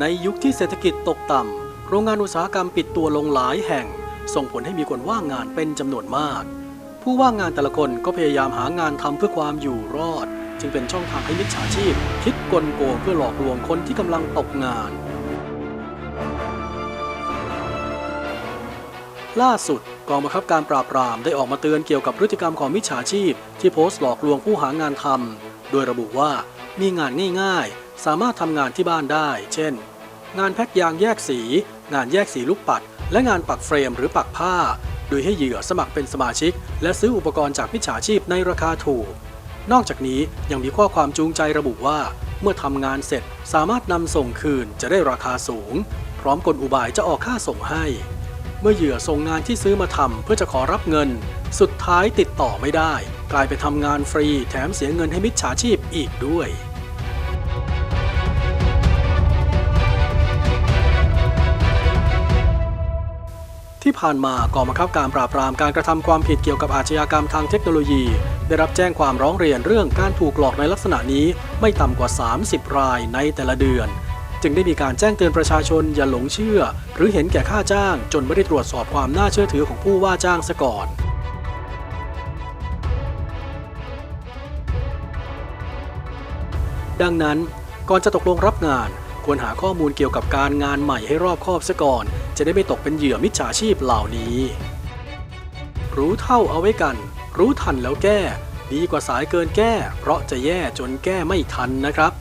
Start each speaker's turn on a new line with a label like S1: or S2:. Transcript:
S1: ในยุคที่เศรษฐกิจตกต่ำ โรงงานอุตสาหกรรมปิดตัวลงหลายแห่ง ส่งผลให้มีคนว่างงานเป็นจำนวนมาก ผู้ว่างงานแต่ละคนก็พยายามหางานทำเพื่อความอยู่รอด จึงเป็นช่องทางให้มิจฉาชีพ คิดกลโกงเพื่อหลอกลวงคนที่กำลังตกงาน ล่าสุดกองบังคับการปราบปรามได้ออกมาเตือนเกี่ยวกับพฤติกรรมของมิจฉาชีพ ที่โพสต์หลอกลวงผู้หางานทำโดยระบุว่ามีงานง่ายๆ สามารถทำงานที่บ้านได้ เช่น งานแพ็กยางแยกสี งานแยกสีลูกปัด และงานปักเฟรมหรือปักผ้า โดยให้เหยื่อสมัครเป็นสมาชิก และซื้ออุปกรณ์จากมิจฉาชีพในราคาถูก นอกจากนี้ยังมีข้อความจูงใจระบุว่า เมื่อทำงานเสร็จสามารถนำส่งคืนจะได้ราคาสูง พร้อมกลอุบายจะออกค่าส่งให้ เมื่อเหยื่อส่งงานที่ซื้อมาทำเพื่อจะขอรับเงิน สุดท้ายติดต่อไม่ได้ กลายไปทำงานฟรีแถมเสียเงินให้มิจฉาชีพอีกด้วย ที่ผ่านมากองบังคับการปราบปรามการกระทำความผิดเกี่ยวกับอาชญากรรมทางเทคโนโลยี ได้รับแจ้งความร้องเรียนเรื่องการถูกหลอกในลักษณะนี้ไม่ต่ำกว่า 30 รายในแต่ละเดือน จึงได้มีการแจ้งเตือนประชาชนอย่าหลงเชื่อ หรือเห็นแก่ค่าจ้าง จนไม่ได้ตรวจสอบความน่าเชื่อถือของผู้ว่าจ้างซะก่อนดังนั้นก่อนจะตกลงรับงาน ควรหาข้อมูลเกี่ยวกับการงานใหม่ให้รอบคอบซะก่อน จะได้ไม่ตกเป็นเหยื่อมิจฉาชีพเหล่านี้ รู้เท่าเอาไว้กัน รู้ทันแล้วแก้ ดีกว่าสายเกินแก้ เพราะจะแย่จนแก้ไม่ทันนะครับ